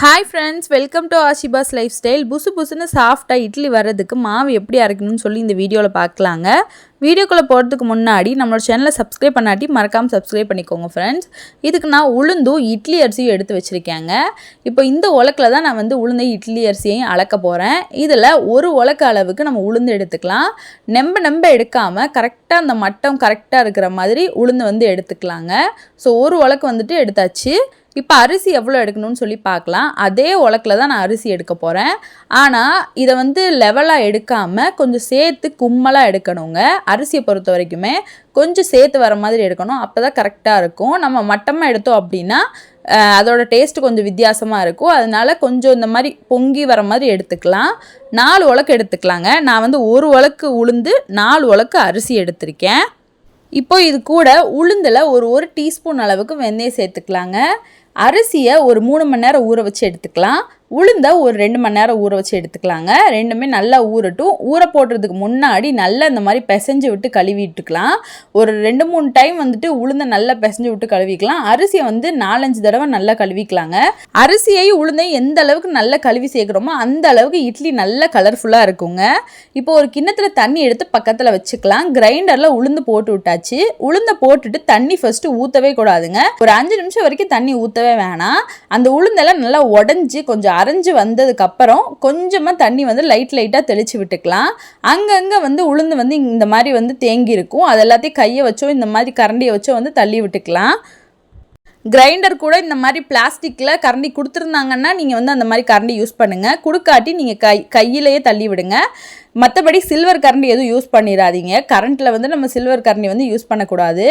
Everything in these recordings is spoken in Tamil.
Hi friends welcome to Ashiba's life style புசு புசுன்னு சாஃப்டாக இட்லி வர்றதுக்கு மாவு எப்படி அரைக்கணும்னு சொல்லி இந்த வீடியோவில் பார்க்கலாங்க. வீடியோக்குள்ளே போகிறதுக்கு முன்னாடி நம்மளோட சேனலை சப்ஸ்கிரைப் பண்ணாட்டி மறக்காமல் சப்ஸ்கிரைப் பண்ணிக்கோங்க ஃப்ரெண்ட்ஸ் இதுக்கு நான் உளுந்தும் இட்லி அரிசியும் எடுத்து வச்சுருக்கேங்க. இப்போ இந்த உலக்கில் தான் நான் வந்து உளுந்த இட்லி அரிசியையும் அளக்க போகிறேன் இதில் ஒரு உலக்க அளவுக்கு நம்ம உளுந்து எடுத்துக்கலாம். நெம்ப நெம்ப எடுக்காமல் கரெக்டாக அந்த மட்டம் கரெக்டாக இருக்கிற மாதிரி உளுந்து வந்து எடுத்துக்கலாங்க. ஸோ ஒரு உலக்கு வந்துட்டு எடுத்தாச்சு. இப்போ அரிசி எவ்வளோ எடுக்கணும்னு சொல்லி பார்க்கலாம். அதே உலக்கில் தான் நான் அரிசி எடுக்க போகிறேன் ஆனால் இதை வந்து லெவலாக எடுக்காமல் கொஞ்சம் சேர்த்து கும்மலாக எடுக்கணுங்க. அரிசியை பொறுத்த வரைக்குமே கொஞ்சம் சேர்த்து வர மாதிரி எடுக்கணும். அப்போ தான் கரெக்டாக இருக்கும். நம்ம மட்டமாக எடுத்தோம் அப்படின்னா அதோட டேஸ்ட்டு கொஞ்சம் வித்தியாசமாக இருக்கும். அதனால கொஞ்சம் இந்த மாதிரி பொங்கி வர மாதிரி எடுத்துக்கலாம். நாலு உலக்கு எடுத்துக்கலாங்க. நான் வந்து ஒரு உலக்கு உளுந்து நாலு உலக்கு அரிசி எடுத்திருக்கேன். இப்போ இது கூட உளுந்தில் ஒரு ஒரு டீஸ்பூன் அளவுக்கு வெந்தயம் சேர்த்துக்கலாங்க. அரிசியை ஒரு மூணு மணி நேரம் ஊற வச்சு எடுத்துக்கலாம். உளுந்த ஒரு ரெண்டு மணி நேரம் ஊற வச்சு எடுத்துக்கலாங்க. ரெண்டுமே நல்லா ஊறட்டும். ஊற போடுறதுக்கு முன்னாடி நல்லா இந்த மாதிரி பிசைஞ்சு விட்டு கழுவிட்டுக்கலாம். ஒரு ரெண்டு மூணு டைம் வந்துட்டு உளுந்த நல்லா பிசைஞ்சு விட்டு கழுவிக்கலாம். அரிசியை வந்து நாலஞ்சு தடவை நல்லா கழுவிக்கலாங்க. அரிசியையும் உளுந்தையும் எந்த அளவுக்கு நல்லா கழுவி சேர்க்குறோமோ அந்த அளவுக்கு இட்லி நல்லா கலர்ஃபுல்லாக இருக்குங்க. இப்போ ஒரு கிண்ணத்தில் தண்ணி எடுத்து பக்கத்தில் வச்சுக்கலாம். கிரைண்டரில் உளுந்து போட்டு விட்டாச்சு. உளுந்தை போட்டுட்டு தண்ணி ஃபஸ்ட்டு ஊற்றவே கூடாதுங்க. ஒரு அஞ்சு நிமிஷம் வரைக்கும் தண்ணி ஊற்றவே வேணாம். அந்த உளுந்தெல்லாம் நல்லா உடஞ்சி கொஞ்சம் அரைஞ்சி வந்ததுக்கப்புறம் கொஞ்சமாக தண்ணி வந்து லைட் லைட்டாக தெளித்து விட்டுக்கலாம். அங்கங்கே வந்து உளுந்து வந்து இந்த மாதிரி வந்து தேங்கி இருக்கும். அது எல்லாத்தையும் கையை வச்சோ இந்த மாதிரி கரண்டியை வச்சோ வந்து தள்ளி விட்டுக்கலாம். கிரைண்டர் கூட இந்த மாதிரி பிளாஸ்டிக்கில் கரண்டி கொடுத்துருந்தாங்கன்னா நீங்கள் வந்து அந்த மாதிரி கரண்டி யூஸ் பண்ணுங்கள் கொடுக்காட்டி நீங்கள் கை கையிலேயே தள்ளி விடுங்க. மற்றபடி சில்வர் கரண்டி எதுவும் யூஸ் பண்ணிடாதீங்க. கரண்ட்டில் வந்து நம்ம சில்வர் கரண்டி வந்து யூஸ் பண்ணக்கூடாது.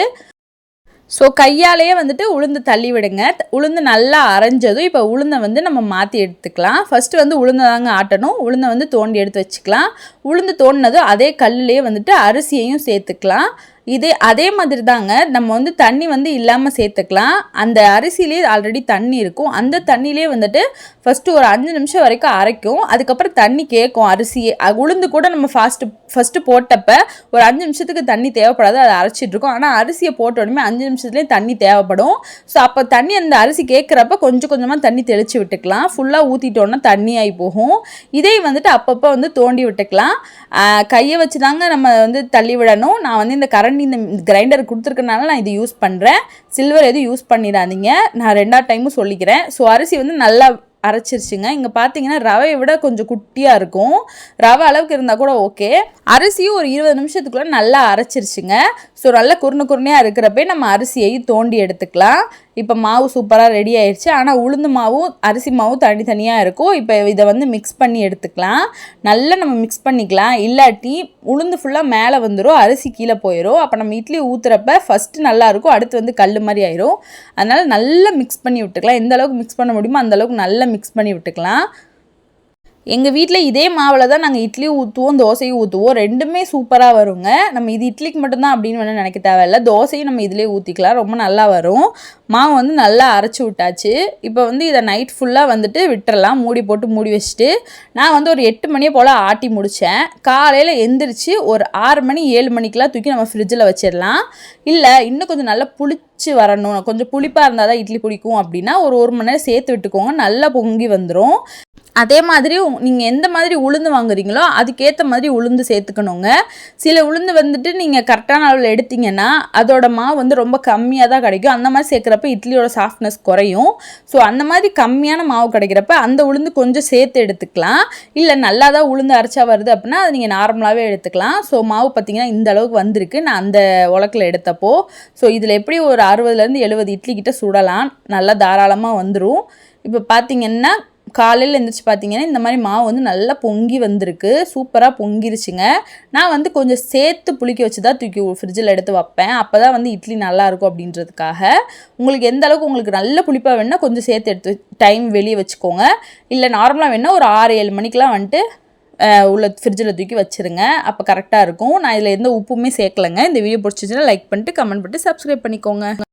ஸோ கையாலேயே வந்துட்டு உளுந்து தள்ளி விடுங்க உளுந்து நல்லா அரைஞ்சதும் இப்போ உளுந்தை வந்து நம்ம மாற்றி எடுத்துக்கலாம். ஃபஸ்ட்டு வந்து உளுந்தை தாங்க ஆட்டணும். உளுந்தை வந்து தோண்டி எடுத்து வச்சுக்கலாம். உளுந்து தோண்டினதும் அதே கல்லுலேயே வந்துட்டு அரிசியையும் சேர்த்துக்கலாம். இதே அதே மாதிரி தாங்க நம்ம வந்து தண்ணி வந்து இல்லாமல் சேர்த்துக்கலாம். அந்த அரிசியிலே ஆல்ரெடி தண்ணி இருக்கும். அந்த தண்ணியிலே வந்துட்டு ஃபஸ்ட்டு ஒரு அஞ்சு நிமிஷம் வரைக்கும் அரைக்கும். அதுக்கப்புறம் தண்ணி கேட்கும் அரிசியே உளுந்து கூட நம்ம ஃபாஸ்ட்டு ஃபஸ்ட்டு போட்டப்ப ஒரு அஞ்சு நிமிஷத்துக்கு தண்ணி தேவைப்படாது. அதை அரைச்சிட்ருக்கோம் ஆனால் அரிசியை போட்ட உடனே அஞ்சு நிமிஷத்துலேயே தண்ணி தேவைப்படும். ஸோ அப்போ தண்ணி அந்த அரிசி கேட்குறப்ப கொஞ்சம் கொஞ்சமாக தண்ணி தெளித்து விட்டுக்கலாம். ஃபுல்லாக ஊற்றிட்டோன்னா தண்ணியாகி போகும். இதே வந்துட்டு அப்பப்போ வந்து தோண்டி விட்டுக்கலாம். கையை வச்சு தாங்க நம்ம வந்து தள்ளி விடணும். நான் வந்து இந்த கரண்ட் இந்த கிரைண்டர் கொடுத்துருக்கனால நான் இது யூஸ் பண்ணுறேன் சில்வர் எதுவும் யூஸ் பண்ணிடாதீங்க. நான் ரெண்டாவது டைமும் சொல்லிக்கிறேன். ஸோ அரிசி வந்து நல்லா அரைச்சிருச்சுங்க. இங்கே பார்த்தீங்கன்னா ரவையை விட கொஞ்சம் குட்டியாக இருக்கும். ரவை அளவுக்கு இருந்தால் கூட ஓகே அரிசியும் ஒரு இருபது நிமிஷத்துக்குள்ளே நல்லா அரைச்சிருச்சுங்க. ஸோ நல்லா குறுன குறுனையாக இருக்கிறப்பே நம்ம அரிசியை தோண்டி எடுத்துக்கலாம். இப்போ மாவு சூப்பராக ரெடி ஆயிடுச்சு ஆனால் உளுந்து மாவும் அரிசி மாவும் தனித்தனியாக இருக்கும். இப்போ இதை வந்து மிக்ஸ் பண்ணி எடுத்துக்கலாம். நல்லா நம்ம மிக்ஸ் பண்ணிக்கலாம். இல்லாட்டி உளுந்து ஃபுல்லாக மேலே வந்துடும் அரிசி கீழே போயிடும் அப்போ நம்ம இட்லி ஊற்றுறப்ப ஃபஸ்ட்டு நல்லாயிருக்கும் அடுத்து வந்து கல் மாதிரி ஆயிரும். அதனால் நல்லா மிக்ஸ் பண்ணி விட்டுக்கலாம். எந்த அளவுக்கு மிக்ஸ் பண்ண முடியுமோ அந்தளவுக்கு நல்லா மிக்ஸ் பண்ணி விட்டுக்கலாம். எங்கள் வீட்டில் இதே மாவில் தான் நாங்கள் இட்லி ஊற்றுவோம் தோசையும் ஊற்றுவோம் ரெண்டுமே சூப்பராக வருங்க. நம்ம இது இட்லிக்கு மட்டும்தான் அப்படின்னு வேணால் நினைக்க தேவையில்ல. தோசையும் நம்ம இதிலே ஊற்றிக்கலாம் ரொம்ப நல்லா வரும். மாவு வந்து நல்லா அரைச்சி விட்டாச்சு. இப்போ வந்து இதை நைட் ஃபுல்லாக வந்துட்டு விட்டுறலாம். மூடி போட்டு மூடி வச்சுட்டு. நான் வந்து ஒரு எட்டு மணியை போல் ஆட்டி முடித்தேன் காலையில் எந்திரிச்சு ஒரு ஆறு மணி ஏழு மணிக்கெலாம் தூக்கி நம்ம ஃப்ரிட்ஜில் வச்சிடலாம். இல்லை இன்னும் கொஞ்சம் நல்லா புளிச்சு வரணும். கொஞ்சம் புளிப்பாக இருந்தால் தான் இட்லி பிடிக்கும் அப்படின்னா ஒரு ஒரு மணி நேரம் சேர்த்து விட்டுக்கோங்க. நல்லா பொங்கி வந்துடும் அதே மாதிரி நீங்கள் எந்த மாதிரி உளுந்து வாங்குறீங்களோ அதுக்கேற்ற மாதிரி உளுந்து சேர்த்துக்கணுங்க. சில உளுந்து வந்துட்டு நீங்கள் கரெக்டான அளவில் எடுத்தீங்கன்னா அதோட மாவு வந்து ரொம்ப கம்மியாக தான் கிடைக்கும். அந்த மாதிரி சேர்க்குறப்ப இட்லியோட சாஃப்ட்னஸ் குறையும். ஸோ அந்த மாதிரி கம்மியான மாவு கிடைக்கிறப்ப அந்த உளுந்து கொஞ்சம் சேர்த்து எடுத்துக்கலாம். இல்லை நல்லா தான் உளுந்து அரைச்சா வருது அப்படின்னா அதை நீங்கள் நார்மலாகவே எடுத்துக்கலாம். ஸோ மாவு பார்த்திங்கன்னா இந்த அளவுக்கு வந்திருக்கு. நான் அந்த உலக்கில் எடுத்தப்போ ஸோ இதில் எப்படி ஒரு அறுபதுலேருந்து எழுபது இட்லி கிட்ட சுடலாம் நல்லா தாராளமாக வந்துடும் இப்போ பார்த்தீங்கன்னா காலையில் எழுந்திரிச்சு பார்த்தீங்கன்னா இந்த மாதிரி மாவு வந்து நல்லா பொங்கி வந்திருக்கு. சூப்பராக பொங்கிருச்சுங்க. நான் வந்து கொஞ்சம் சேர்த்து புளிக்க வச்சு தான் தூக்கி ஃப்ரிட்ஜில் எடுத்து வைப்பேன். அப்போ தான் வந்து இட்லி நல்லாயிருக்கும் அப்படின்றதுக்காக. உங்களுக்கு எந்த அளவுக்கு உங்களுக்கு நல்ல புளிப்பாக வேணால் கொஞ்சம் சேர்த்து எடுத்து டைம் வெளியே வச்சுக்கோங்க. இல்லை நார்மலாக வேணால் ஒரு ஆறு ஏழு மணிக்கெலாம் வந்துட்டு உள்ள ஃப்ரிட்ஜில் தூக்கி வச்சுருங்க. அப்போ கரெக்டாக இருக்கும். நான் இதில் எந்த உப்புமே சேர்க்கலைங்க. இந்த வீடியோ பிடிச்சிச்சுன்னா லைக் பண்ணிட்டு கமெண்ட் பண்ணிட்டு சப்ஸ்கிரைப் பண்ணிக்கோங்க.